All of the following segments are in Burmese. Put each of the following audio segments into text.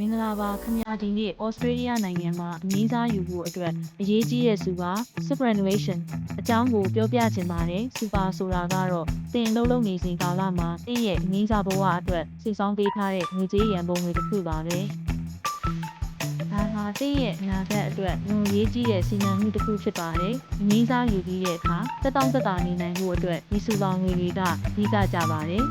မင်္ဂလာပါခင်ဗျာဒီနေ့ Australia နိုင်ငံမှာအငင်းစားယူဖို့အတွက်အရေးကြီးတဲ့ super superannuation အကြောင်းကိုပြောပြချင်ပါတယ် super ဆိုတာကတော့တင်အလုံးလုံးနေစဉ်ကာလမှာတင့်ရဲ့အငင်းစားဘဝအတွက်စိတ်ဆောင်းပေးထားတဲ့ငွေကြေးရန်ပုံငွေတစ်ခုပါပဲဒါဟာတင့်ရဲ့အနာဂတ်အတွက်ငွေရေးကြီးတဲ့စီမံမှုတစ်ခုဖြစ်ပါတယ်အငင်းစားယူပြီးတဲ့အခါတက်တောင့်တက်တာနေနိုင်ဖို့အတွက်ဒီစုပေါင်းငွေတွေကအဓိကကြပါတယ်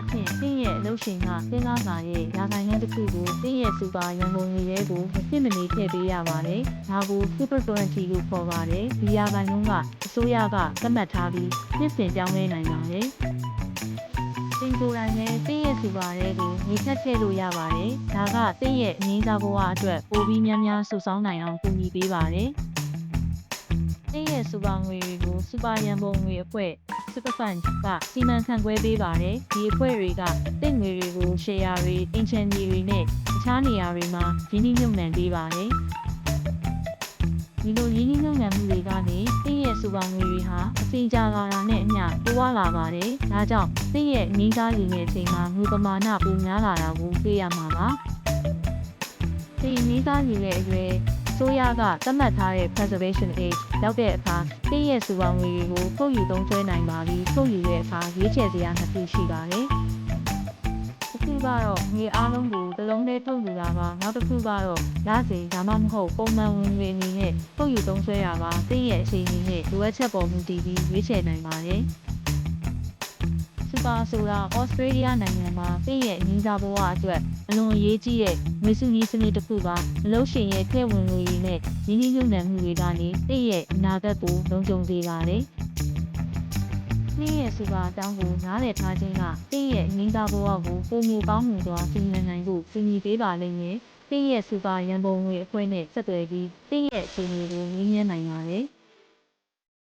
အများအဖြစ်တင့်ရဲ့အလုပ်ရှင်ကတင်းကားစာရဲ့ရာခိုင်နှုန်းတစ်ခုကိုတင့်ရဲ့စူပါရန်ကုန်ငွေရဲကိုမဖြစ်မနေထည့်ပေးရပါတယ်။ဒါကို super currency လို့ခေါ်ပါတယ်။ဒီရာခိုင်နှုန်းကအစိုးရကသတ်မှတ်ထားပြီးနှစ်စဉ်ပြောင်းလဲနိုင်ပါတယ်။တင်ကိုယ်တိုင်နဲ့တင့်ရဲ့စူပါရဲကိုညီထက်ထည့်လို့ရပါတယ်။ဒါကတင့်ရဲ့အငင်းစားဘဝအတွက်ပိုပြီးများများဆူဆောင်းနိုင်အောင်ကူညီပေးပါတယ်။တင့်ရဲ့စူပါငွေတွေကိုစူပါရန်ပုံငွေအဖွဲ့ Super Fund ကစီမံခန့်ခွဲပေးပါတယ်။ဒီအဖွဲ့တွေကတင့်ငွေတွေကို share တွေ intention တွေနဲ့အခြားနေရာတွေမှာရင်းနှီးမြှုပ်နှံပေးပါတယ်။ဒီလိုရင်းနှီးမြှုပ်နှံမှုတွေကနေတင့်ရဲ့စူပါငွေတွေဟာအစီအကြာလာတာနဲ့အမျှတိုးပွားလာပါတယ်။ဒါကြောင့်တင့်ရဲ့ငင်းစားရည်ရဲ့အချိန်မှာငွေပမာဏပိုများလာတာကိုသိရမှာပါ။ဒီငင်းစားရည်ရဲ့အရွယ် ဆိုရကသတ်မှတ်ထားတဲ့ preservation age ရောက်တဲ့အခါတင့်ရဲ့စူပါငွေတွေကိုထုတ်ယူသုံးစွဲနိုင်ပါပြီးထုတ်ယူတဲ့အခါရွေးချယ်စရာနှစ်ခုရှိပါတယ်။တစ်ခုကတော့ငွေအားလုံးကိုတစ်လုံးတည်းထုတ်ယူတာပါနောက်တစ်ခုကတော့ရစီဒါမှမဟုတ်ပုံမှန်ဝင်ငွေအနေနဲ့ထုတ်ယူသုံးစွဲရပါတင့်ရဲ့အချိန်ကြီးနဲ့လိုအပ်ချက်ပေါ်မူတည်ပြီးရွေးချယ်နိုင်ပါတယ်။စ ပါဆိုတာဩစတြေးလျနိုင်ငံမှာတင့်ရဲ့အငင်းစားဘဝအတွက်အလွန်အရေးကြီးတဲ့ငွေစုကြီးစနစ်တစ်ခုပါအလို့ရှင်ရဲ့ထည့်ဝင်ငွေတွေနဲ့ရင်းနှီးမြှုပ်နှံမှုတွေကနေတင့်ရဲ့အနာဂတ်ကိုလုံခြုံစေပါတယ်။တင့်ရဲ့စပါအကြောင်းကိုနားလည်ထားခြင်းကတင့်ရဲ့အငင်းစားဘဝကိုပုံမူကောင်းမှုစွာစီမံနိုင်ဖို့စီမီပေးပါလိမ့်မယ်။တင့်ရဲ့စပါရန်ပုံငွေအခွင့်နဲ့ဆက်သွယ်ပြီးတင့်ရဲ့အခြေအနေကိုငင်းမြန်းနိုင်ပါတယ်။